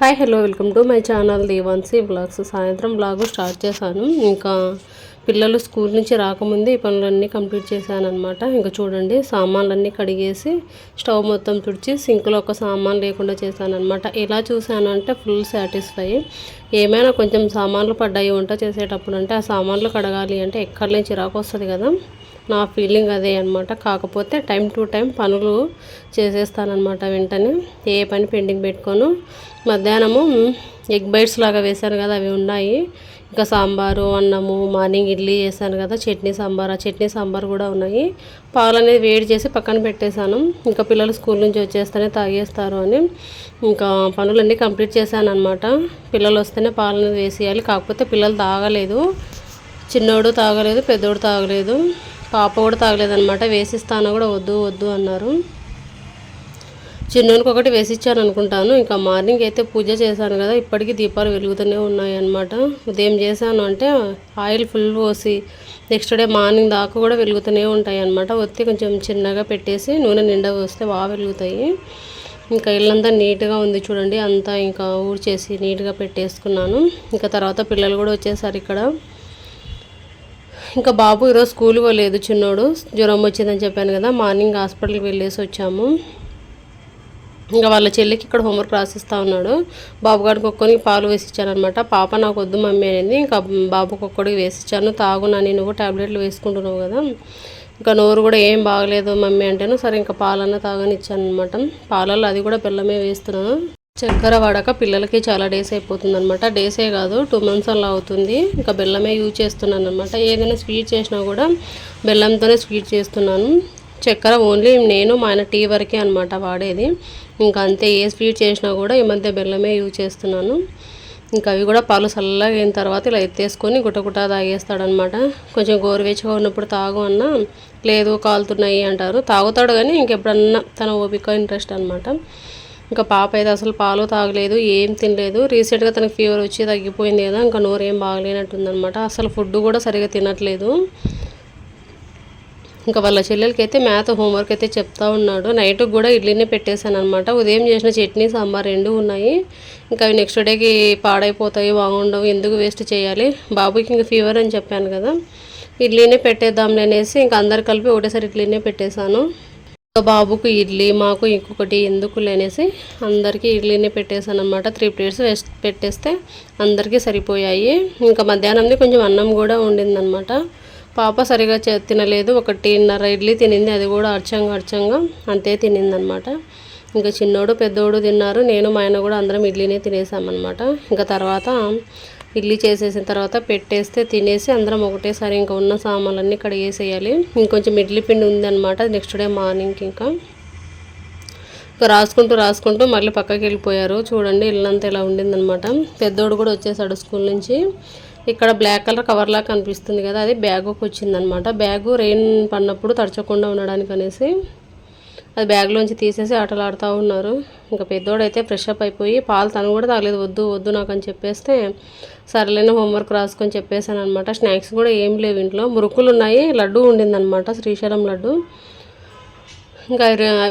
Hi hello welcome to my channel Devansi vlogs సాయంత్రం vlog start చేశాను. ఇంకా పిల్లలు స్కూల్ నుంచి రాకముందే ఈ పనులన్నీ కంప్లీట్ చేశాను అనమాట ఇంకా చూడండి సామాన్లన్నీ కడిగేసి స్టవ్ మొత్తం తుడిచి సింక్లో ఒక సామాన్ లేకుండా చేశానమాట ఎలా చూశాను అంటే ఫుల్ సాటిస్ఫై ఏమైనా కొంచెం సామాన్లు పడ్డాయి వంట చేసేటప్పుడు అంటే ఆ సామాన్లు కడగాలి అంటే ఎక్కడి నుంచి చిరాకు వస్తుంది కదా. నా ఫీలింగ్ అదే అనమాట కాకపోతే టైం టు టైం పనులు చేసేస్తానమాట వెంటనే. ఏ పని పెండింగ్ పెట్టుకోను. మధ్యాహ్నము ఎగ్ బైట్స్ లాగా వేశాను కదా అవి ఉన్నాయి. ఇంకా సాంబారు అన్నము మార్నింగ్ ఇడ్లీ చేశాను కదా చట్నీ సాంబార్. ఆ చట్నీ సాంబార్ కూడా ఉన్నాయి. పాలు అనేది వేడి చేసి పక్కన పెట్టేశాను. ఇంకా పిల్లలు స్కూల్ నుంచి వచ్చేస్తేనే తాగేస్తారు అని. ఇంకా పనులన్నీ కంప్లీట్ చేశాను అనమాట పిల్లలు వస్తేనే పాలు అనేది వేసేయాలి. కాకపోతే పిల్లలు తాగలేదు. చిన్నోడు తాగలేదు పెద్దోడు తాగలేదు. పాప కూడా తాగలేదనమాట వేసిస్తాను కూడా వద్దు వద్దు అన్నారు. చిన్నోనికి ఒకటి వేసిచ్చాను అనుకుంటాను. ఇంకా మార్నింగ్ అయితే పూజ చేశాను కదా ఇప్పటికీ దీపాలు వెలుగుతూనే ఉన్నాయి అనమాట ఉదయం చేశాను అంటే ఆయిల్ ఫుల్ పోసి నెక్స్ట్ డే మార్నింగ్ దాకా కూడా వెలుగుతూనే ఉంటాయి అనమాట ఒత్తి కొంచెం చిన్నగా పెట్టేసి నూనె నిండా పోస్తే బాగా వెలుగుతాయి. ఇంకా ఇల్లంతా నీట్గా ఉంది చూడండి అంతా ఇంకా ఊడ్చేసి నీట్గా పెట్టేసుకున్నాను. ఇంకా తర్వాత పిల్లలు కూడా వచ్చేసారు ఇక్కడ. ఇంకా బాబు ఈరోజు స్కూల్ పోలేదు చిన్నోడు. జ్వరం వచ్చిందని చెప్పాను కదా మార్నింగ్ హాస్పిటల్కి వెళ్ళేసి వచ్చాము. ఇంకా వాళ్ళ చెల్లికి ఇక్కడ హోంవర్క్ రాసిస్తూ ఉన్నాడు. బాబు గారికి పాలు వేసిచ్చాను అనమాట పాప నాకు వద్దు మమ్మీ అనేది. ఇంకా బాబుకి ఒక్కడికి వేసిచ్చాను. తాగునా నేను నువ్వు టాబ్లెట్లు వేసుకుంటున్నావు కదా. ఇంకా నోరు కూడా ఏం బాగలేదు మమ్మీ అంటేను. సరే ఇంకా పాలన్న తాగని ఇచ్చాను అనమాట పాలల్లో అది కూడా బెల్లమే వేస్తున్నాను. చక్కెర వాడక పిల్లలకి చాలా డేస్ అయిపోతుంది అనమాట డేసే కాదు టూ మంత్స్ అలా అవుతుంది. ఇంకా బెల్లమే యూజ్ చేస్తున్నాను అనమాట ఏదైనా స్వీట్ చేసినా కూడా బెల్లంతోనే స్వీట్ చేస్తున్నాను. చక్కెర ఓన్లీ నేను మా ఆయన టీ వరకే అనమాట వాడేది. ఇంకా అంతే ఏ స్వీట్ చేసినా కూడా ఈ మధ్య బెల్లమే యూజ్ చేస్తున్నాను. ఇంకా అవి కూడా పాలు చల్లగా అయిన తర్వాత ఇలా ఎత్తేసుకొని గుట్టగుట్ట తాగేస్తాడనమాట కొంచెం గోరువెచ్చగా ఉన్నప్పుడు తాగు అన్న లేదు కాలుతున్నాయి అంటారు. తాగుతాడు కానీ ఇంకెప్పుడన్నా తన ఓపిక ఇంట్రెస్ట్ అనమాట ఇంకా పాప అయితే అసలు పాలు తాగలేదు ఏం తినలేదు. రీసెంట్గా తనకి ఫీవర్ వచ్చి తగ్గిపోయింది కదా ఇంకా నోరు ఏం బాగలేనట్టుందనమాట అసలు ఫుడ్ కూడా సరిగా తినట్లేదు. ఇంకా వాళ్ళ చెల్లెలకి అయితే మ్యాథ్ హోంవర్క్ అయితే చెప్తా ఉన్నాడు. నైట్ కూడా ఇడ్లీనే పెట్టేశాను అనమాట ఉదయం చేసిన చట్నీ సాంబార్ రెండు ఉన్నాయి. ఇంకా అవి నెక్స్ట్ డేకి పాడైపోతాయి బాగుండవు ఎందుకు వేస్ట్ చేయాలి? బాబుకి ఇంకా ఫీవర్ అని చెప్పాను కదా. ఇడ్లీనే పెట్టేద్దాంలే అనేసి ఇంకా అందరు కలిపి ఒకటేసారి ఇడ్లీనే పెట్టేశాను. బాబుకు ఇడ్లీ మాకు ఇంకొకటి ఎందుకు లేనేసి అందరికీ ఇడ్లీనే పెట్టేశాను అనమాట త్రీ ప్లేట్స్ వేస్ట్ పెట్టేస్తే అందరికీ సరిపోయాయి. ఇంకా మధ్యాహ్నంది కొంచెం అన్నం కూడా ఉండిందనమాట పాప సరిగా తినలేదు. ఒకటిన్నర ఇడ్లీ తినింది. అది కూడా అర్చంగా అర్చంగా అంతే తినిందనమాట ఇంకా చిన్నోడు పెద్దోడు తిన్నారు. నేను మా ఆయన కూడా అందరం ఇడ్లీనే తినేసామన్నమాట. ఇంకా తర్వాత ఇడ్లీ చేసేసిన తర్వాత పెట్టేస్తే తినేసి అందరం ఒకటేసారి ఇంకా ఉన్న సామాన్లన్నీ ఇక్కడ వేసేయాలి. ఇంకొంచెం ఇడ్లీ పిండి ఉందన్నమాట. నెక్స్ట్ డే మార్నింగ్కి ఇంకా. ఇంకా రాసుకుంటూ రాసుకుంటూ మళ్ళీ పక్కకి వెళ్ళిపోయారు. చూడండి ఇల్లంతా ఇలా ఉండిందనమాట పెద్దోడు కూడా వచ్చేసాడు స్కూల్ నుంచి. ఇక్కడ బ్లాక్ కలర్ కవర్లా కనిపిస్తుంది కదా అది బ్యాగుకి వచ్చిందనమాట బ్యాగు రెయిన్ పడినప్పుడు తడచకుండా ఉండడానికి అనేసి. అది బ్యాగ్లోంచి తీసేసి ఆటలు ఆడుతూ ఉన్నారు. ఇంకా పెద్దోడైతే ఫ్రెష్ అప్ అయిపోయి పాలు తను కూడా తాగలేదు. వద్దు వద్దు నాకు అని చెప్పేస్తే సరేలేని హోంవర్క్ రాసుకొని చెప్పేశాను అనమాట స్నాక్స్ కూడా ఏం లేవు ఇంట్లో. మురుకులు ఉన్నాయి లడ్డు ఉండిందనమాట శ్రీశైలం లడ్డు. ఇంకా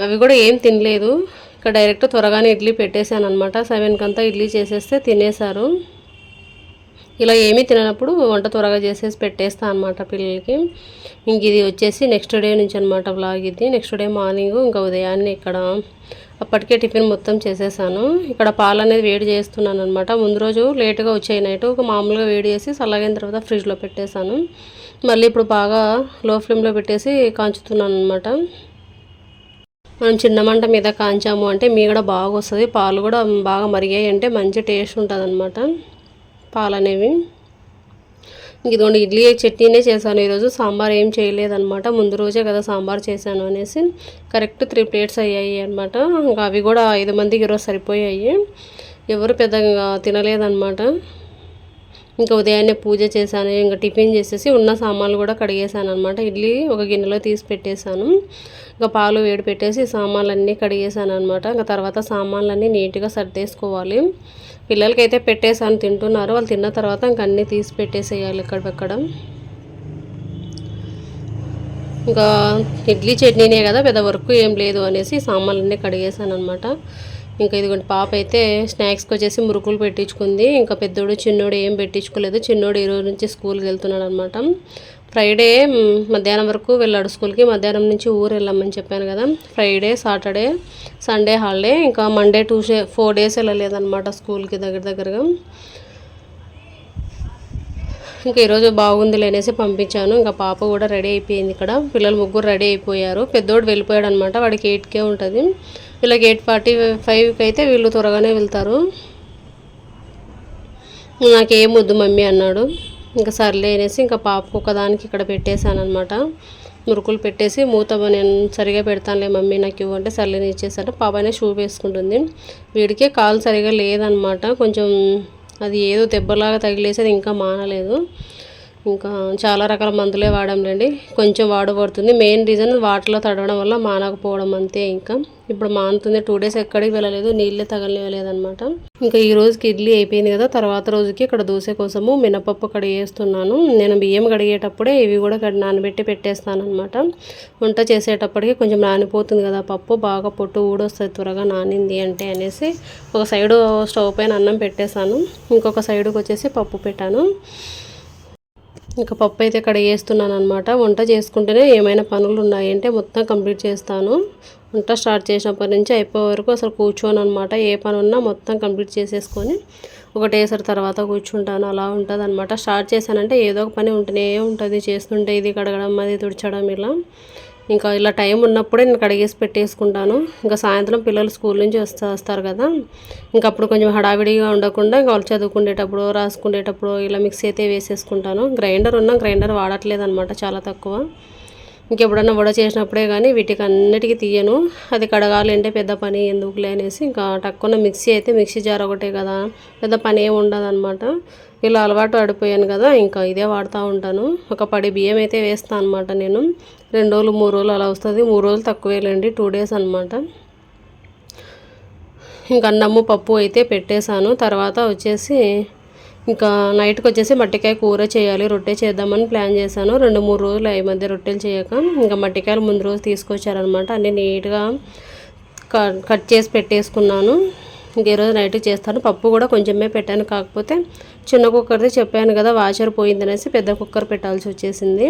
అవి కూడా ఏం తినలేదు. ఇంకా డైరెక్ట్ త్వరగానే ఇడ్లీ పెట్టేశాను అనమాట సెవెన్కి అంతా ఇడ్లీ చేసేస్తే తినేశారు. ఇలా ఏమీ తిననప్పుడు వంట త్వరగా చేసేసి పెట్టేస్తా అనమాట పిల్లలకి. ఇంక ఇది వచ్చేసి నెక్స్ట్ డే నుంచి అనమాట బ్లాగ్ ఇది. నెక్స్ట్ డే మార్నింగ్ ఇంకా ఉదయాన్నే ఇక్కడ అప్పటికే టిఫిన్ మొత్తం చేసేసాను. ఇక్కడ పాలు అనేది వేడి చేస్తున్నాను అనమాట ముందు రోజు లేట్గా వచ్చాయి నైట్. ఒక మామూలుగా వేడి చేసి చల్లగైన తర్వాత ఫ్రిడ్జ్లో పెట్టేశాను. మళ్ళీ ఇప్పుడు బాగా లో ఫ్లేమ్లో పెట్టేసి కాంచుతున్నాను అనమాట మనం చిన్న మంట మీద కాంచాము అంటే మీగడ బాగా వస్తుంది పాలు కూడా బాగా మరిగాయి అంటే మంచి టేస్ట్ ఉంటుంది అనమాట పాలు అనేవి ఇదిగోండి ఇడ్లీ చట్నీనే చేశాను ఈరోజు. సాంబార్ ఏం చేయలేదనమాట ముందు రోజే కదా సాంబార్ చేశాను అనేసి. కరెక్ట్ త్రీ ప్లేట్స్ అయ్యాయి అనమాట ఇంకా అవి కూడా ఐదు మందికి ఈరోజు సరిపోయాయి. ఎవరు పెద్దగా తినలేదన్నమాట. ఇంకా ఉదయాన్నే పూజ చేశాను ఇంకా టిఫిన్ చేసేసి ఉన్న సామాన్లు కూడా కడిగేసాను అనమాట ఇడ్లీ ఒక గిన్నెలో తీసి పెట్టేశాను. ఇంకా పాలు వేడి పెట్టేసి సామాన్లన్నీ కడిగేసాను అనమాట ఇంకా తర్వాత సామాన్లన్నీ నీట్గా సర్దేసుకోవాలి. పిల్లలకి అయితే పెట్టేసాను తింటున్నారు. వాళ్ళు తిన్న తర్వాత ఇంక అన్నీ తీసి పెట్టేసేయాలి ఇక్కడక్కడ ఇంకా ఇడ్లీ చట్నీనే కదా పెద్ద వర్క్ ఏం లేదు అనేసి సామాన్లన్నీ కడిగేసాను అనమాట ఇంకా ఇదిగోండి పాప అయితే స్నాక్స్కి వచ్చేసి మురుకులు పెట్టించుకుంది. ఇంకా పెద్దోడు చిన్నోడు ఏం పెట్టించుకోలేదు. చిన్నోడు ఈరోజు నుంచి స్కూల్కి వెళ్తున్నాడు అనమాట ఫ్రైడే మధ్యాహ్నం వరకు వెళ్ళాడు స్కూల్కి. మధ్యాహ్నం నుంచి ఊరు వెళ్ళామని చెప్పాను కదా. ఫ్రైడే సాటర్డే సండే హాలిడే ఇంకా మండే ట్యూస్డే ఫోర్ డేస్ వెళ్ళలేదన్నమాట స్కూల్కి దగ్గర దగ్గరగా. ఇంకా ఈరోజు బాగుంది లేనేసి పంపించాను. ఇంకా పాప కూడా రెడీ అయిపోయింది ఇక్కడ. పిల్లలు ముగ్గురు రెడీ అయిపోయారు. పెద్దోడు వెళ్ళిపోయాడు అనమాట వాడికి ఎయిట్కే ఉంటుంది. వీళ్ళకి ఎయిట్ ఫార్టీ ఫైవ్కి అయితే వీళ్ళు త్వరగానే వెళ్తారు. నాకేం వద్దు మమ్మీ అన్నాడు. ఇంకా సర్లే అనేసి ఇంకా పాపకు ఒకదానికి ఇక్కడ పెట్టేశాను అనమాట మురుకులు పెట్టేసి మూత నేను సరిగా పెడతానులే మమ్మీ నాకు ఇవ్వంటే సర్లే నేను ఇచ్చేసాను పాపనే షూ వేసుకుంటుంది. వీడికే కాలు సరిగా లేదనమాట కొంచెం అది ఏదో దెబ్బలాగా తగిలేసి అది ఇంకా మానలేదు. ఇంకా చాలా రకాల మందులే వాడాంలేండి. కొంచెం వాడబడుతుంది. మెయిన్ రీజన్ వాటర్లో తడవడం వల్ల మానకపోవడం అంతే ఇంకా. ఇప్పుడు మానుతుంది. టూ డేస్ ఎక్కడికి వెళ్ళలేదు. నీళ్ళే తగలలేదనమాట ఇంకా ఈ రోజుకి ఇడ్లీ అయిపోయింది కదా. తర్వాత రోజుకి ఇక్కడ దోశ కోసము మినపప్పు కడిగేస్తున్నాను నేను బియ్యం కడిగేటప్పుడే ఇవి కూడా నానబెట్టి పెట్టేస్తాను అనమాట వంట చేసేటప్పటికి కొంచెం నానిపోతుంది కదా. పప్పు బాగా పొట్టు ఊడొస్తుంది. త్వరగా నానింది అంటే అనేసి ఒక సైడు స్టవ్ పైన అన్నం పెట్టేశాను. ఇంకొక సైడుకి వచ్చేసి పప్పు పెట్టాను. ఇంకా పప్పు అయితే ఇక్కడ వేస్తున్నాను అనమాట వంట చేసుకుంటేనే ఏమైనా పనులు ఉన్నాయంటే మొత్తం కంప్లీట్ చేస్తాను. వంట స్టార్ట్ చేసినప్పటి నుంచి అయిపోయే వరకు అసలు కూర్చోను అనమాట ఏ పని ఉన్నా మొత్తం కంప్లీట్ చేసేసుకొని ఒకటేసారి తర్వాత కూర్చుంటాను. అలా ఉంటుంది అనమాట స్టార్ట్ చేశానంటే ఏదో ఒక పని ఉంటూనే ఉంటుంది. చేస్తుంటే ఇది కడగడం అది తుడచడం ఇలా. ఇంకా ఇలా టైం ఉన్నప్పుడే నేను కడిగేసి పెట్టేసుకుంటాను. ఇంకా సాయంత్రం పిల్లలు స్కూల్ నుంచి వస్తా వస్తారు కదా. ఇంకా అప్పుడు కొంచెం హడావిడిగా ఉండకుండా ఇంకా వాళ్ళు చదువుకునేటప్పుడు రాసుకునేటప్పుడు ఇలా మిక్సీ అయితే వేసేసుకుంటాను. గ్రైండర్ ఉన్నా గ్రైండర్ వాడట్లేదు అనమాట చాలా తక్కువ. ఇంకెప్పుడన్నా వడ చేసినప్పుడే కానీ వీటికి అన్నిటికీ తీయను. అది కడగాలంటే పెద్ద పని ఎందుకులే అనేసి ఇంకా టక్కున మిక్సీ అయితే మిక్సీ జార్ ఒకటే కదా. పెద్ద పని ఏమి ఉండదు అనమాట ఇలా అలవాటు పడిపోయాను కదా ఇంకా ఇదే వాడుతూ ఉంటాను. ఒక పడి బియ్యం అయితే వేస్తాను అనమాట నేను. రెండు రోజులు మూడు రోజులు అలా వస్తుంది. మూడు రోజులు తక్కువేలేండి టూ డేస్ అనమాట ఇంకా అన్నము పప్పు అయితే పెట్టేశాను. తర్వాత వచ్చేసి ఇంకా నైట్కి వచ్చేసి మట్టికాయ కూర చేయాలి రొట్టె చేద్దామని ప్లాన్ చేశాను. రెండు మూడు రోజులు ఈ మధ్య రొట్టెలు చేయక ఇంకా మట్టికాయలు ముందు రోజు తీసుకొచ్చారనమాట అన్నీ నీట్గా కట్ చేసి పెట్టేసుకున్నాను. ఇంక ఈరోజు నైట్ చేస్తాను. పప్పు కూడా కొంచెమే పెట్టాను. కాకపోతే చిన్న కుక్కర్ది చెప్పాను కదా వాచర్ పోయిందనేసి పెద్ద కుక్కర్ పెట్టాల్సి వచ్చేసింది.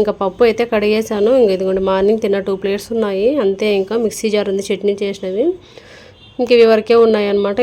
ఇంకా పప్పు అయితే కడిగేసాను ఇంక ఇదిగోండి మార్నింగ్ తిన్న టూ ప్లేట్స్ ఉన్నాయి. అంతే ఇంకా మిక్సీ జార్ ఉంది చట్నీ చేసినవి. ఇంక ఇవి వరకే ఉన్నాయి అనమాట